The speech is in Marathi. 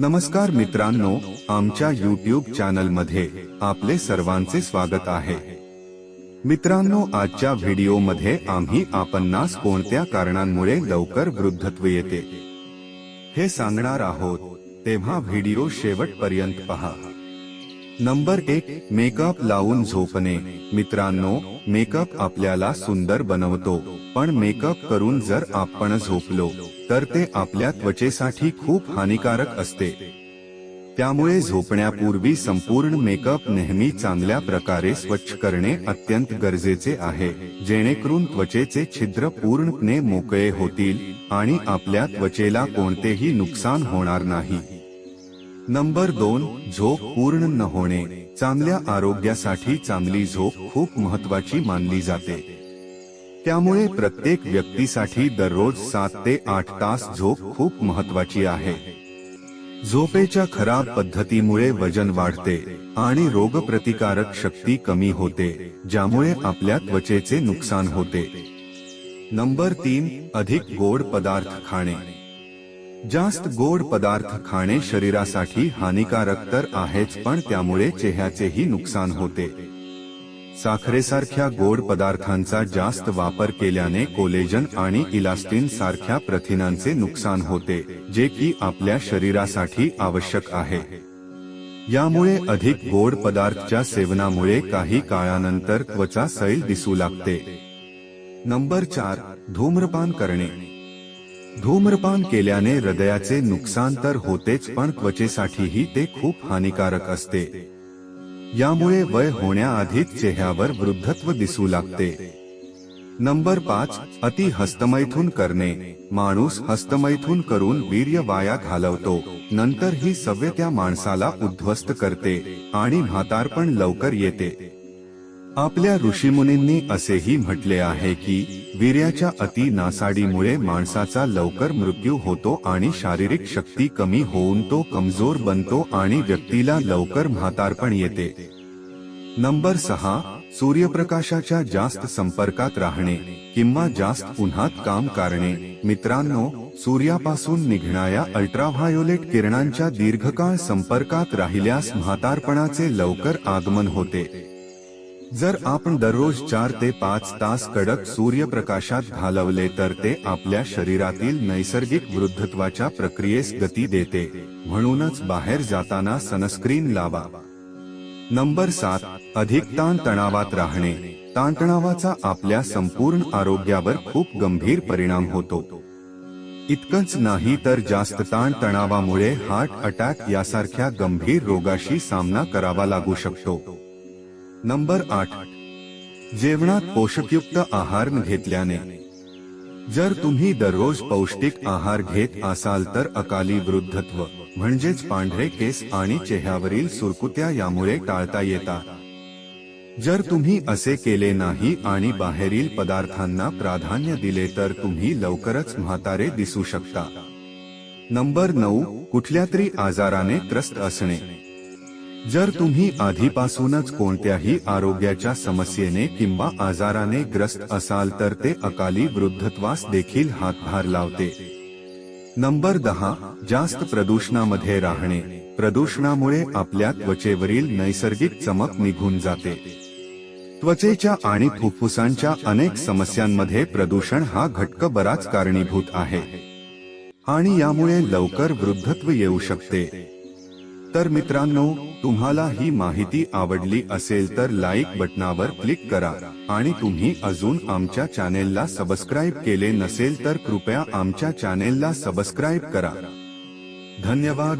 नमस्कार मित्रांनो आमच्या युट्यूब चॅनलमध्ये आपले सर्वांचे स्वागत आहे. मित्रांनो आजच्या व्हिडिओमध्ये आम्ही आपणास कोणत्या कारणांमुळे लवकर वृद्धत्व येते हे सांगणार आहोत. तेव्हा व्हिडिओ शेवटपर्यंत पहा. नंबर एक मेकअप लावून झोपणे. मित्रांनो मेकअप आपल्याला सुंदर बनवतो. पण मेकअप करून जर आपण झोपलो तर ते आपल्या त्वचेसाठी खूप हानिकारक असते. त्यामुळे झोपण्यापूर्वी संपूर्ण मेकअप नेहमी चांगल्या प्रकारे स्वच्छ करणे अत्यंत गरजेचे आहे. जेणेकरून त्वचेचे छिद्र पूर्णपणे मोकळे होतील आणि आपल्या त्वचेला कोणतेही नुकसान होणार नाही. नंबर दोन झोप पूर्ण न होणे. चांगल्या आरोग्यासाठी चांगली झोप खूप महत्वाची मानली जाते. त्यामुळे प्रत्येक व्यक्तीसाठी दररोज सात ते आठ तास झोप खूप महत्वाची आहे. झोपेच्या खराब पद्धतीमुळे वजन वाढते आणि रोगप्रतिकारक शक्ती कमी होते ज्यामुळे आपल्या त्वचेचे नुकसान होते. नंबर तीन अधिक गोड पदार्थ खाणे. जास्त गोड पदार्थ खाणे शरीरासाठी हानिकारक तर आहेच पण त्यामुळे चेहऱ्याचेही नुकसान होते. साखरेसारख्या गोड पदार्थांचा जास्त वापर केल्याने कोलेजन आणि इलास्टिन सारख्या प्रथिनांचे नुकसान होते जे की आपल्या शरीरासाठी आवश्यक आहे. यामुळे अधिक गोड पदार्थच्या सेवनामुळे काही काळानंतर त्वचा सैल दिसू लागते. नंबर चार धूम्रपान करणे. धूम्रपान केल्याने हृदयाचे नुकसान तर होतेच पण त्वचेसाठीही ते खूप हानिकारक असते. यामुळे वय होण्याआधीच चेहऱ्यावर वृद्धत्व दिसू लागते. नंबर पाच अति हस्तमैथून करणे. माणूस हस्तमैथून करून वीर्य वाया घालवतो. नंतर ही सव्य त्या माणसाला उद्ध्वस्त करते आणि म्हातारपण लवकर येते. आपल्या ऋषीमुनींनी असेही म्हटले आहे की वीर्याच्या अति नासाडीमुळे माणसाचा लवकर मृत्यू होतो आणि शारीरिक शक्ती कमी होऊन तो कमजोर बनतो आणि व्यक्तीला लवकर म्हातारपण येते. नंबर सहा सूर्यप्रकाशाच्या जास्त संपर्कात राहणे किंवा जास्त उन्हात काम करणे. मित्रांनो सूर्यापासून निघणाऱ्या अल्ट्राव्हायोलेट किरणांच्या दीर्घकाळ संपर्कात राहिल्यास म्हातारपणाचे लवकर आगमन होते. जर आपण दररोज चार ते पाच तास कडक सूर्यप्रकाशात घालवले तर ते आपल्या शरीरातील नैसर्गिक वृद्धत्वाच्या प्रक्रियेस गती देते. म्हणूनच बाहेर जाताना सनस्क्रीन लावा. नंबर सात अधिक ताण तणावात राहणे. ताणतणावाचा आपल्या संपूर्ण आरोग्यावर खूप गंभीर परिणाम होतो. इतकंच नाही तर जास्त ताण तणावामुळे हार्ट अटॅक यासारख्या गंभीर रोगाशी सामना करावा लागू शकतो. नंबर आठ. जेवणात पोषकयुक्त आहार घेतल्याने. जर तुम्ही दररोज पौष्टिक आहार घेत असाल तर अकाली वृद्धत्व म्हणजेच पांढरे केस आणि चेहऱ्यावरील सुरकुत्या यामुळे टाळता येतात जर तुम्ही असे केले नाही आणि बाहेरील पदार्थांना प्राधान्य दिले तर तुम्ही लवकरच म्हातारे दिसू शकता. नंबर नऊ. कुठल्या तरी आजाराने त्रस्त असणे. जर तुम्ही आधीपासूनच कोणत्याही आरोग्याच्या समस्येने किंवा आजाराने ग्रस्त असाल तर ते अकाली वृद्धत्वास देखील हातभार लावते. नंबर दहा जास्त प्रदूषणामध्ये राहणे. प्रदूषणामुळे आपल्या त्वचेवरील नैसर्गिक चमक निघून जाते. त्वचेच्या आणि फुफ्फुसांच्या अनेक समस्यांमध्ये प्रदूषण हा घटक बराच कारणीभूत आहे. आणि यामुळे लवकर वृद्धत्व येऊ शकते. तर मित्रांनो तुम्हाला ही माहिती आवडली असेल तर लाईक बटनावर क्लिक करा. आणि तुम्ही अजून आमच्या चॅनेलला सबस्क्राईब केले नसेल तर कृपया आमच्या चॅनेलला सबस्क्राईब करा. धन्यवाद.